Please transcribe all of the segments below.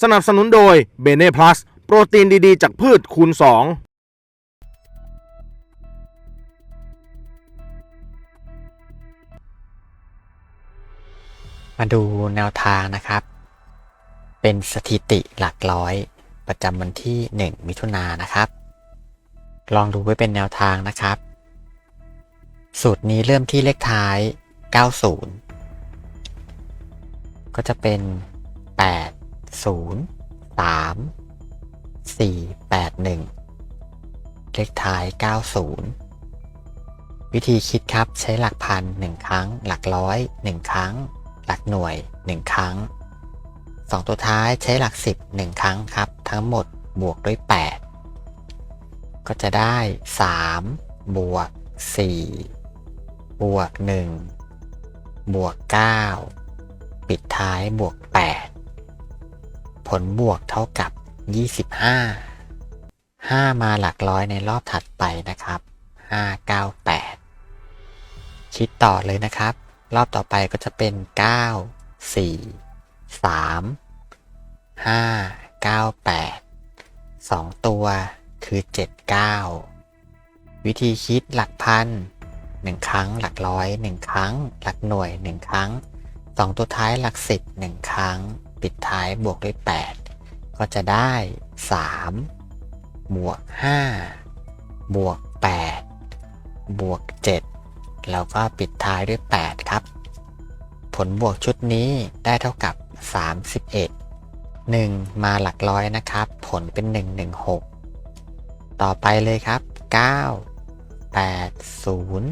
สนับสนุนโดยเบเน่พลัสโปรตีนดีๆ จากพืชคูณ2มาดูแนวทางนะครับ เป็นสถิติหลักร้อย ประจำวันที่ 1 มิถุนายนนะครับ ลองดูไว้เป็นแนวทางนะครับ สูตรนี้เริ่มที่เลขท้าย 90 ก็จะเป็น 8 0 3 4 8 1เลขท้าย90วิธีคิดครับใช้หลักพัน1ครั้ง หลักร้อย1ครั้ง หลักหน่วย1ครั้ง2ตัวท้ายใช้หลัก10 1ครั้งครับ ทั้งหมดบวกด้วย8ก็จะได้3บวก4บวก1บวก9ปิดท้ายบวก8ผ ลบวกเท่ากับ 25 5 มาหลักร้อยในรอบถัดไปนะครับ 5 9 8 คิดต่อเลยนะครับ รอบต่อไปก็จะเป็น 9 4 3 5 9 8 2 ตัวคือ 7 9 วิธีคิดหลักพัน1ครั้งหลักร้อย1ครั้ง หลักหน่วย1ครั้ง2ตัวท้ายหลัก10 1ครั้ง ปิดท้ายบวกด้วย 8 ก็จะได้ 3 บวก 5 บวก 8 บวก 7 แล้วก็ปิดท้ายด้วย 8 ครับ ผลบวกชุดนี้ได้เท่ากับ 31 1 มาหลักร้อยนะครับ ผลเป็น 116 ต่อไปเลยครับ 9 8 0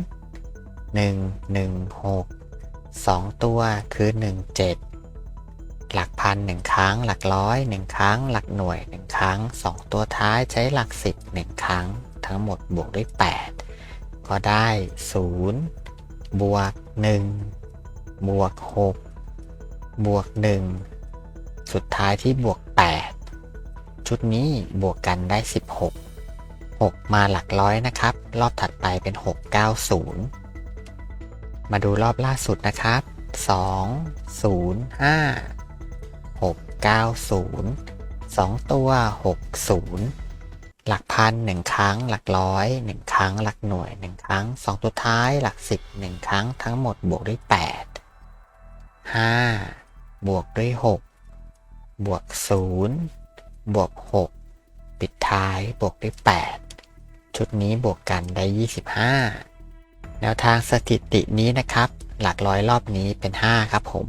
1 1 6 2 ตัวคือ 17 หลักพัน1ครั้ง หลักร้อย1ครั้ง หลักหน่วย1ครั้ง2ตัวท้ายใช้หลัก10 1ครั้ง ทั้งหมดบวกด้วย 8 ก็ได้ 0 บวก 1 บวก 6 บวก 1 สุดท้ายที่บวก 8 ชุดนี้บวกกันได้ 16 6 มาหลักร้อยนะครับ รอบถัดไปเป็น 690 มาดูรอบล่าสุดนะครับ 2 0 5 6 9 0 2 ตัว 60 หลักพัน 1 ครั้ง หลักร้อย 1 ครั้ง หลักหน่วย 1 ครั้ง 2 ตัวท้าย หลัก 10 1 ครั้ง ทั้งหมดบวกด้วย 8 5 บวกด้วย 6 บวก 0 บวก 6 ปิดท้าย บวกด้วย 8 ชุดนี้บวกกันได้ 25 แนวทางสถิตินี้นะครับ หลักร้อยรอบนี้เป็น 5 ครับผม